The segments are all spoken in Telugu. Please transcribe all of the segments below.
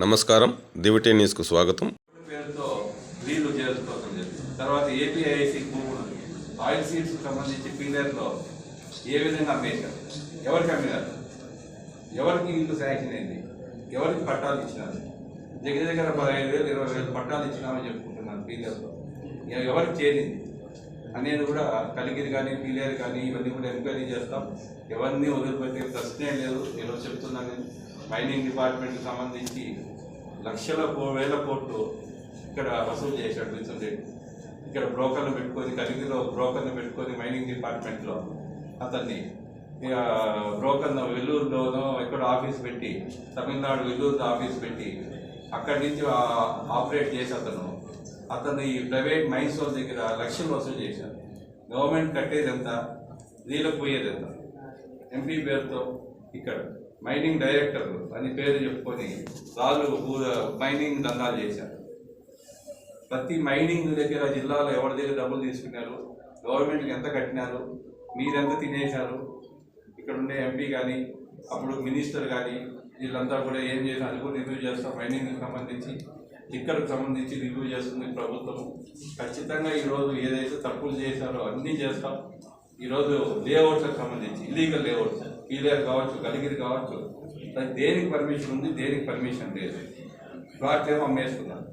నమస్కారం. దివిటీ న్యూస్కు స్వాగతం. పేరుతో నీళ్ళు చేసుకోవడం జరిగింది. తర్వాత ఏపీఐసి భూములు ఆయిల్ సీడ్స్ సంబంధించి పీలర్లో ఏ విధంగా అమ్మేశారు? ఎవరికి అమ్మినారు? ఎవరికి ఇల్లు శాంక్షన్ అయింది? ఎవరికి పట్టాలు ఇచ్చినారు? దగ్గర దగ్గర పదహైదు వేలు ఇరవై వేలు పట్టాలు ఇచ్చినామని చెప్పుకుంటున్నాను పీలర్లో ఎ- ఎవరికి చేరింది? అనేది కూడా కలిగిరి కానీ పీలేరు కానీ ఇవన్నీ కూడా ఎంక్వైరీ చేస్తాం. ఎవరిని వదిలిపెట్టే ప్రశ్నే లేదు. ఈరోజు చెప్తున్నాను నేను. మైనింగ్ డిపార్ట్మెంట్కి సంబంధించి లక్షల కో- వేల కోట్లు ఇక్కడ వసూలు చేశాడు రీసెంట్ ఇక్కడ బ్రోకర్లు పెట్టుకొని కలిగిరిలో బ్రోకర్ని పెట్టుకొని మైనింగ్ డిపార్ట్మెంట్లో అతన్ని ఇక బ్రోకర్ను వెల్లూరులోనో ఎక్కడ ఆఫీస్ పెట్టి తమిళనాడు వెల్లూరులో ఆఫీస్ పెట్టి అక్కడి నుంచి ఆపరేట్ చేసి అతను అతను ఈ ప్రైవేట్ మైన్స్ వాళ్ళ దగ్గర లక్షలు వసూలు చేశారు. గవర్నమెంట్ కట్టేది ఎంత? నీళ్ళకు పోయేది ఎంత? ఎంపీ పేరుతో ఇక్కడ. మైనింగ్ డైరెక్టర్ అని పేరు చెప్పుకొని రాళ్ళు మైనింగ్ దందాలు చేశారు. ప్రతి మైనింగ్ దగ్గర జిల్లాలో ఎవరి దగ్గర డబ్బులు తీసుకున్నారు? గవర్నమెంట్కి ఎంత కట్టినారు? మీరెంత తినేశారు? ఇక్కడ ఉండే ఎంపీ కానీ అప్పుడు మినిస్టర్ కానీ వీళ్ళంతా కూడా ఏం చేశారు? కూడా రివ్యూ చేస్తాం మైనింగ్కి సంబంధించి ఇక్కడికి సంబంధించి రివ్యూ చేస్తుంది ప్రభుత్వం. ఖచ్చితంగా ఈరోజు ఏదైతే తప్పులు చేశారో అన్నీ చేస్తాం. ఈరోజు లేఅవుట్లకు సంబంధించి ఇల్లీగల్ లేఅవుట్స్ కీలేరు కావచ్చు కలిగిరి కావచ్చు. అది దేనికి పర్మిషన్ ఉంది? దేనికి పర్మిషన్ లేదు. ప్లాట్ ఏమో అమ్మేస్తున్నారు.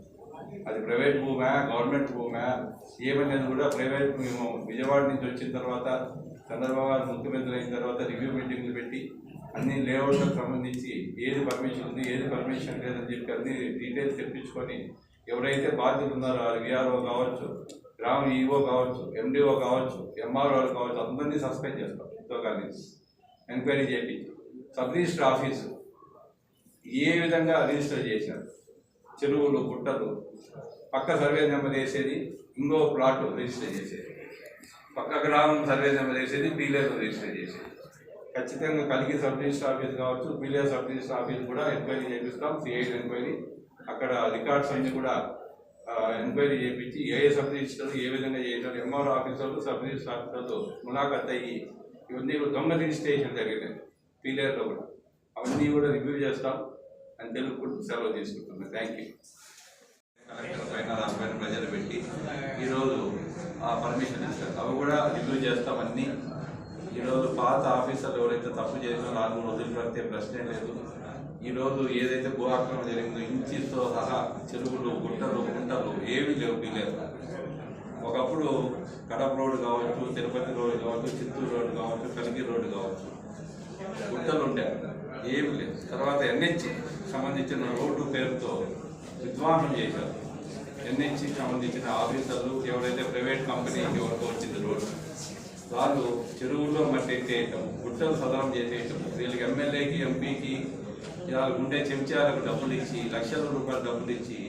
అది ప్రైవేట్ భూమా గవర్నమెంట్ భూమా? ఏమనేది కూడా ప్రైవేట్ మేము విజయవాడ నుంచి వచ్చిన తర్వాత చంద్రబాబు గారు ముఖ్యమంత్రి అయిన తర్వాత రివ్యూ మీటింగ్లు పెట్టి అన్ని లేఅవుట్లకు సంబంధించి ఏది పర్మిషన్ ఉంది ఏది పర్మిషన్ లేదని చెప్పి అన్ని డీటెయిల్స్ తెప్పించుకొని ఎవరైతే బాధ్యతలు ఉన్నారో వారు విఆర్ఓ కావచ్చు గ్రామ ఈఓ కావచ్చు ఎండిఓ కావచ్చు ఎంఆర్ఓ కావచ్చు అందరినీ సస్పెండ్ చేస్తాం. కానీ ఎంక్వైరీ చేయించి సబ్ రిజిస్టర్ ఆఫీసు ఏ విధంగా రిజిస్టర్ చేశారు? చెరువులు గుట్టలు పక్క సర్వే నెంబర్ వేసేది ఇంకో ప్లాట్ రిజిస్టర్ చేసేది. పక్క గ్రామం సర్వే నెంబర్ వేసేది పీలేరు రిజిస్టర్ చేసేది. ఖచ్చితంగా కలిగి సబ్ రిజిస్టర్ ఆఫీస్ కావచ్చు పీలేరు సబ్ రిజిస్టర్ ఆఫీస్ కూడా ఎంక్వైరీ చేపిస్తాం సిఐడి ఎంక్వైరీ. అక్కడ రికార్డ్స్ అన్ని కూడా ఎంక్వైరీ చేయించి ఏ ఏ సబ్ రిజిస్టర్లు ఏ విధంగా చేశారు ఎంఆర్ఓ ఆఫీసర్లు సబ్ రిజిస్టర్ ఆఫీసర్లు ములాఖత్ అయ్యి ఇవన్నీ కూడా దొంగ స్టేషన్ జరిగినాయి పీలేర్లో కూడా. అవన్నీ కూడా రివ్యూ చేస్తాం అని తెలుపుకుంటూ సెలవు తీసుకుంటున్నాను థ్యాంక్ యూ కలెక్టర్ పైన దానిపైన ప్రజలు పెట్టి ఈరోజు ఆ పర్మిషన్ ఇస్తారు. అవి కూడా రివ్యూ చేస్తాం అన్నీ. ఈరోజు పాత ఆఫీసర్లు ఎవరైతే తప్పు చేసినా నాలుగు రోజులు పడితే ప్రశ్నే లేదు. ఈరోజు ఏదైతే భూ ఆక్రమణ జరిగిందో ఇంచితో సహా చెరువులు గుట్టలు గుంటలు ఏమీ లేవు వీలేదు ఒకప్పుడు కడప రోడ్డు కావచ్చు తిరుపతి రోడ్డు కావచ్చు చిత్తూరు రోడ్డు కావచ్చు కలిగిరి రోడ్డు కావచ్చు. గుట్టలు ఉంటాయి ఏమి లేదు. తర్వాత ఎన్హెచ్కి సంబంధించిన రోడ్డు పేరుతో విధ్వంసం చేశారు. ఎన్హెచ్కి సంబంధించిన ఆఫీసర్లు ఎవరైతే ప్రైవేట్ కంపెనీకి ఎవరికో వచ్చింది రోడ్డు. వాళ్ళు చెరువుల్లో మట్టి ఎత్తేయటం గుట్టలు సదనం చేసేయటం వీళ్ళకి ఎమ్మెల్యేకి ఎంపీకి ఇలా ఉండే చెంచాలకు డబ్బులు ఇచ్చి లక్షల రూపాయలు డబ్బులు ఇచ్చి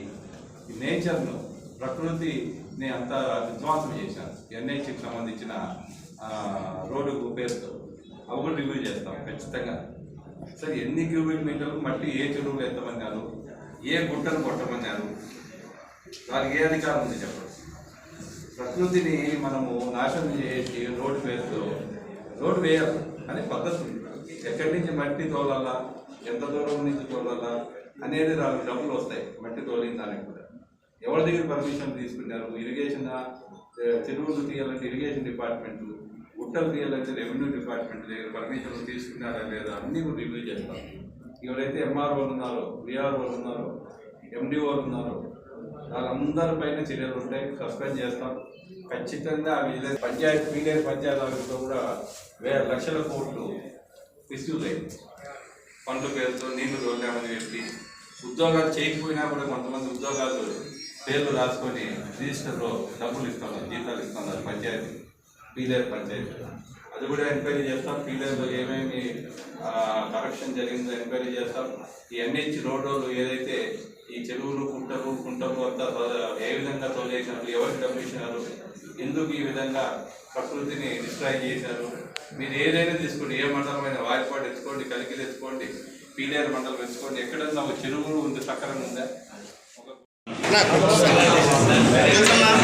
నేచర్ను ప్రకృతి నేను అంత విధ్వంసం చేశాను. ఎన్ఐసికి సంబంధించిన రోడ్డు పేరుతో. అవి కూడా రివ్యూ చేస్తాం ఖచ్చితంగా. సరే ఎన్ని క్యూబిక్ మీటర్లు మట్టి ఏ చెరువులు ఎంతమన్నారు ఏ గుట్టను కొట్టమన్నారు దానికి ఏ అధికారం ఉంది చెప్పండి? ప్రకృతిని మనము నాశనం చేసి రోడ్డు పేరుతో రోడ్డు వేయాలి అనే పద్ధతి ఎక్కడి నుంచి మట్టి తోలాలా ఎంత దూరం నుంచి తోలాలా అనేది దానికి డబ్బులు వస్తాయి మట్టి తోలిన దానికి కూడా. ఎవరి దగ్గర పర్మిషన్ తీసుకున్నారు ఇరిగేషన్ చెరువులు తీయాలంటే ఇరిగేషన్ డిపార్ట్మెంట్ గుట్టలు తీయాలంటే రెవెన్యూ డిపార్ట్మెంట్ దగ్గర పర్మిషన్ తీసుకున్నారా లేదా అన్నీ కూడా రివ్యూ చేస్తాం ఎవరైతే ఎంఆర్ఓలు ఉన్నారో విఆర్ఓలు ఉన్నారో ఎండిఓలు ఉన్నారో వాళ్ళందరిపైన చర్యలు ఉంటాయి. సస్పెండ్ చేస్తాం ఖచ్చితంగా విలేజ్ పంచాయతీ విలేజ్ పంచాయత్ ఆఫీస్లో కూడా వేల లక్షల కోట్లు మిస్యూజ్ అయింది పేరుతో నీళ్ళు దొరకామని చెప్పి ఉద్యోగాలు చేయకపోయినా కూడా కొంతమంది ఉద్యోగాలు పేర్లు రాసుకొని రిజిస్టర్లో డబ్బులు ఇస్తున్నారు జీతాలు ఇస్తున్నారు పంచాయతీ పీలేరు పంచాయతీ. అది కూడా ఎంక్వైరీ చేస్తాం పీలేరులో ఏమేమి కరప్షన్ జరిగిందో ఎంక్వైరీ చేస్తాం. ఈ ఎన్హెచ్ రోడ్లు ఏదైతే ఈ చెరువులు కుంటలు కుంటలు అంతా తో- ఏ విధంగా తోలేసినారు ఎవరికి డబ్బు ఇచ్చినారు ఎందుకు ఈ విధంగా ప్రకృతిని డిస్ట్రాయ్ చేశారు మీరు ఏదైనా తీసుకోండి ఏ మండలమైన వాయిపాటు తెచ్చుకోండి కలికి తెచ్చుకోండి పీలేరు మండలం తెచ్చుకోండి ఎక్కడన్నా ఒక చెరువులు ఉంది సక్కరంగా ఉందా? な告知です。